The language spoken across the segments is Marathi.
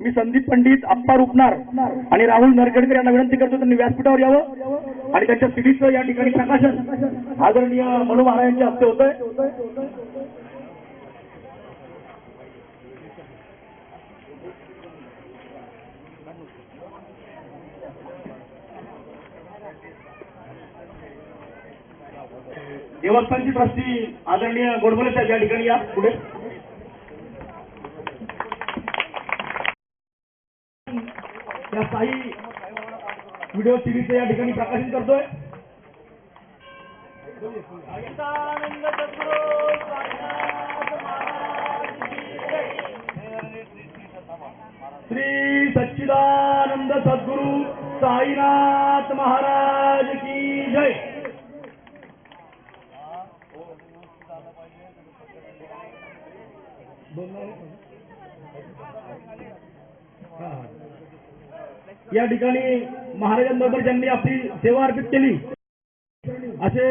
मी संदीप पंडित अप्पा रुपनार आणि राहुल नरगडकर यांना विनंती करतो त्यांनी व्यासपीठावर यावं. आणि त्यांच्या सिडीचं या ठिकाणी प्रकाशन आदरणीय मनू महाराज यांच्या हस्ते होतंय. देवस्थानची ट्रस्टी आदरणीय गोडबोले साहेब या ठिकाणी या पुढे. त्या साई व्हिडिओ सिरीजचं या ठिकाणी प्रकाशन करतोय. श्री सच्चिदानंद सद्गुरु साईनाथ महाराज की जय. या ठिकाणी महाराजांबरोबर ज्यांनी आपली सेवा अर्पित केली असे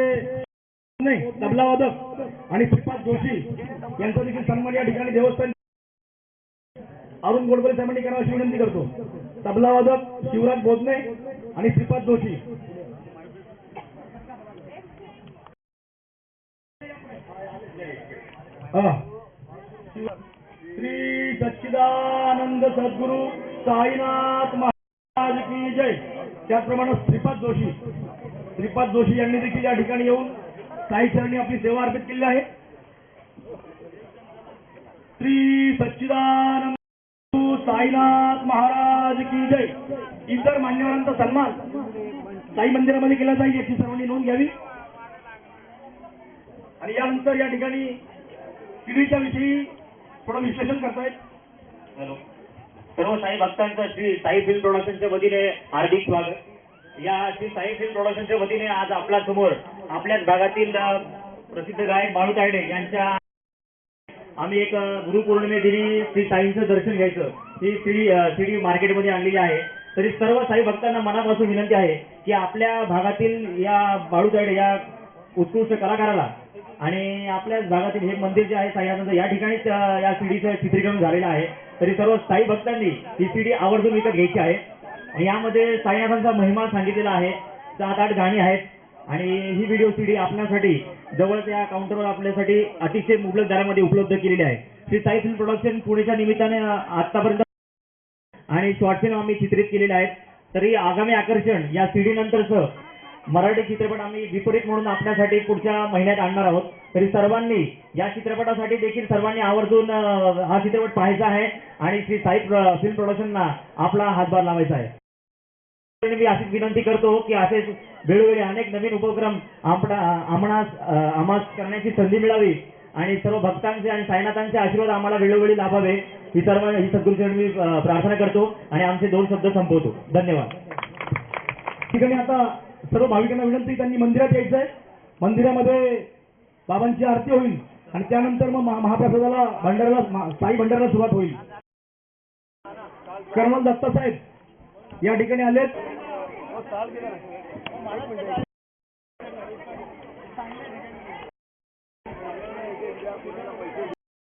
नाही तबला वादक आणि श्रीपाद जोशी यांचा देखील सन्मान या ठिकाणी देवस्थान अरुण गोडबोले साहेबांनी करावा अशी विनंती करतो. तबला वादक शिवराज बोधने आणि श्रीपाद जोशी. श्री सच्चिदानंद सद्गुरु साईनाथ की जय. त्याचप्रमाणे श्रीपाद जोशी. श्रीपाद जोशी यांनी देखील या ठिकाणी येऊन साई आपली सेवा अर्पित केली आहे. श्री सच्चिदानंद साईनाथ महाराज की जय. इतर मान्यवरांचा सन्मान साई मंदिरामध्ये केला जाईल याची सर्वांनी नोंद घ्यावी. आणि यानंतर या ठिकाणी पिढीच्या विषयी थोडं विश्लेषण करतायत. हॅलो. सर्व साई भक्तांचं श्री साई फिल्म प्रोडक्शनच्या वतीने हार्दिक स्वागत. या श्री साई फिल्म प्रोडक्शनच्या वतीने आज आपल्यासमोर आपल्याच भागातील प्रसिद्ध गायक बाळू तायडे यांच्या आम्ही एक गुरुपौर्णिमे दिनी श्री साईंचं दर्शन घ्यायचं. ही सीडी सीडी मार्केटमध्ये आणलेली आहे. तरी सर्व साई भक्तांना मनापासून विनंती आहे की आपल्या भागातील या बाळू तायडे या उत्कृष्ट कलाकाराला आणि आपल्याच भागातील हे मंदिर जे आहे साईनाथांचं या ठिकाणीच या सीडीचं चित्रीकरण झालेलं आहे. तरी सर्व साई भक्तांनी ही सीडी आवर्जून विकत घ्यायची आहे. आणि यामध्ये साईनाथांचा महिमा सांगितलेला आहे. सात आठ गाणी आहेत. आणि ही व्हिडिओ सीडी आपल्यासाठी जवळच्या काउंटरवर आपल्यासाठी अतिशय मुबलक दरामध्ये उपलब्ध केलेली आहे. श्री साई फिल्म प्रोडक्शन पुणेच्या निमित्ताने आतापर्यंत आणि शॉर्ट फिल्म आम्ही चित्रित केलेले आहेत. तरी आगामी आकर्षण या सीडी नंतरचं मराठी चित्रपट आम्ही विपरीत म्हणून आपल्यासाठी पुढच्या महिन्यात आणणार आहोत. तरी सर्वांनी या चित्रपटासाठी देखील सर्वांनी आवर्जून हा चित्रपट पाहायचा आहे आणि श्री साई फिल्म प्रोडक्शनना आपला हातभार लावायचा आहे. मी अशीच विनंती करतो की असेच वेळोवेळी अनेक नवीन उपक्रम आपणा आम्हास आम्हास करण्याची संधी मिळावी आणि सर्व भक्तांचे आणि साईनाथांचे आशीर्वाद आम्हाला वेळोवेळी लाभावे. ही सर्व ही सद्गुरूचरणी मी प्रार्थना करतो आणि आमचे दोन शब्द संपवतो. धन्यवाद. ठिकाणी आता सर्व भाविकांना विनंती त्यांनी मंदिरात यायचं आहे मंदिरामध्ये बाबांची आरती होईल आणि त्यानंतर मग महा- महाप्रसादाला भंडाराला साई भंडाराला सुरुवात होईल. कर्नल दत्ता साहेब या ठिकाणी आलेत.